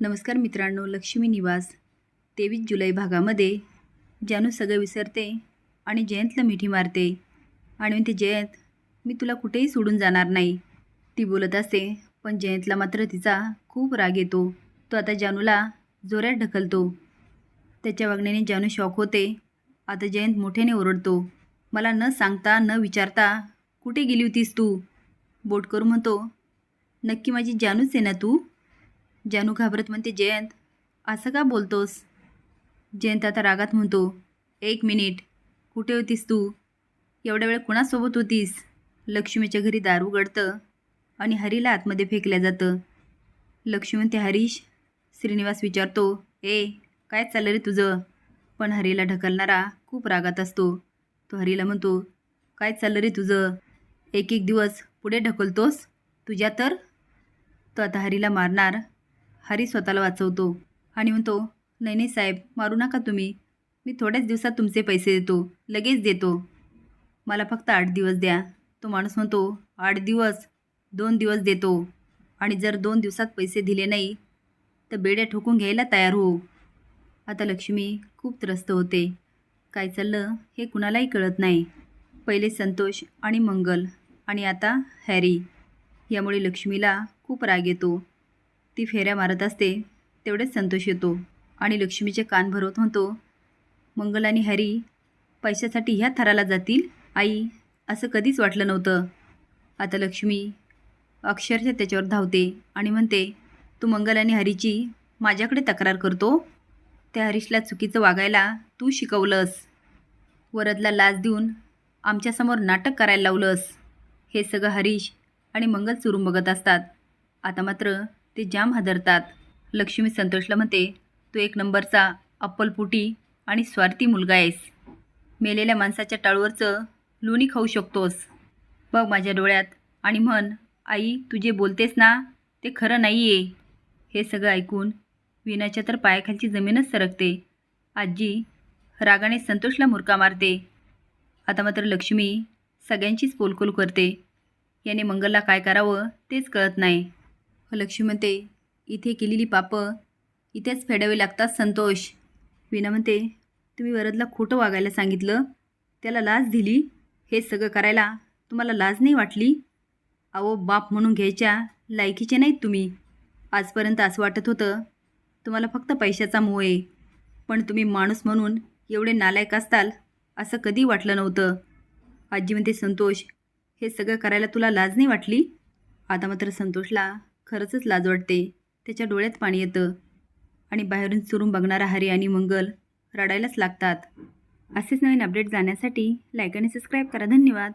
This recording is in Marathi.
नमस्कार मित्रांनो लक्ष्मी निवास. तेवीस जुलै भागामध्ये जानू सगळं विसरते आणि जयंतला मिठी मारते. आणि म्हणते जयंत मी तुला कुठेही सोडून जाणार नाही. ती बोलत असते पण जयंतला मात्र तिचा खूप राग येतो. तो आता जानूला जोऱ्यात ढकलतो. त्याच्या वागण्याने जानू शॉक होते. आता जयंत मोठ्याने ओरडतो मला न सांगता न विचारता कुठे गेली होतीस तू? बोट करू म्हणतो नक्की माझी जानूच आहे ना तू? जानू घाबरत म्हणते जयंत असं का बोलतोस? जयंत आता रागात म्हणतो एक मिनिट कुठे होतीस तू? एवढ्या वेळ कुणासोबत होतीस? लक्ष्मीच्या घरी दार उघडतं आणि हरीला आतमध्ये फेकल्या जातं. लक्ष्मी म्हणते हरीश श्रीनिवास विचारतो ए काय चाललं रे तुझं? पण हरीला ढकलणारा खूप रागात असतो. तो हरीला म्हणतो काय चाललं रे तुझं? एक एक दिवस पुढे ढकलतोस? तुझ्या तर? तो आता हरीला मारणार हरी स्वतःला वाचवतो आणि म्हणतो नाही नाही साहेब मारू नका तुम्ही. मी थोड्याच दिवसात तुमचे पैसे देतो लगेच देतो. मला फक्त आठ दिवस द्या. तो माणूस म्हणतो आठ दिवस? दोन दिवस देतो. आणि जर दोन दिवसात पैसे दिले नाही तर बेड्या ठोकून घ्यायला तयार हो. आता लक्ष्मी खूप त्रस्त होते. काय चाललं हे कुणालाही कळत नाही. पहिले संतोष आणि मंगल आणि आता हॅरी. यामुळे लक्ष्मीला खूप राग येतो. ती फेऱ्या मारत असते तेवढेच संतोष येतो आणि लक्ष्मीचे कान भरवत म्हणतो मंगल आणि हॅरी पैशासाठी ह्या थराला जातील? आई असं कधीच वाटलं नव्हतं आता लक्ष्मी अक्षरशः त्याच्यावर धावते आणि म्हणते तू मंगल आणि हरीची माझ्याकडे तक्रार करतो? त्या हरीशला चुकीचं वागायला तू शिकवलंस. वरदला लाच देऊन आमच्यासमोर नाटक करायला लावलंस. हे सगळं हरीश आणि मंगल चुरून बघत असतात. आता मात्र ते जाम हादरतात. लक्ष्मी संतोषला म्हणते तू एक नंबरचा अप्पलपुटी आणि स्वार्थी मुलगा आहेस. मेलेल्या माणसाच्या टाळूवरचं लोणी खाऊ शकतोस. बघ माझ्या डोळ्यात आणि म्हण आई तू जे बोलतेस ना ते खरं नाही आहे हे सगळं ऐकून विनाच्या तर पायाखालची जमीनच सरकते. आजी रागाने संतोषला मुरका मारते. आता मात्र लक्ष्मी सगळ्यांचीच पोलकोल करते. याने मंगलला काय करावं तेच कळत नाही. लक्ष्मी म्हणते इथे केलेली पापं इथेच फेडावी लागतात संतोष. विना म्हणते तुम्ही वरदला खोटं वागायला सांगितलं. त्याला लाज दिली? हे सगळं करायला तुम्हाला लाज नाही वाटली? अहो बाप म्हणून घ्यायच्या लायकीचे नाहीत तुम्ही. आजपर्यंत असं वाटत होतं तुम्हाला फक्त पैशाचा मोह आहे. पण तुम्ही माणूस म्हणून एवढे नालायक असताल असं कधी वाटलं नव्हतं. आजी म्हणते संतोष हे सगळं करायला तुला लाज नाही वाटली? आता मात्र संतोषला खरंचच लाज वाटते. त्याच्या डोळ्यात पाणी येतं. आणि बाहेरून चुरून बघणारा हरी आणि मंगल रडायलाच लागतात. असेच नवीन अपडेट जाण्यासाठी लाईक आणि सबस्क्राईब करा. धन्यवाद.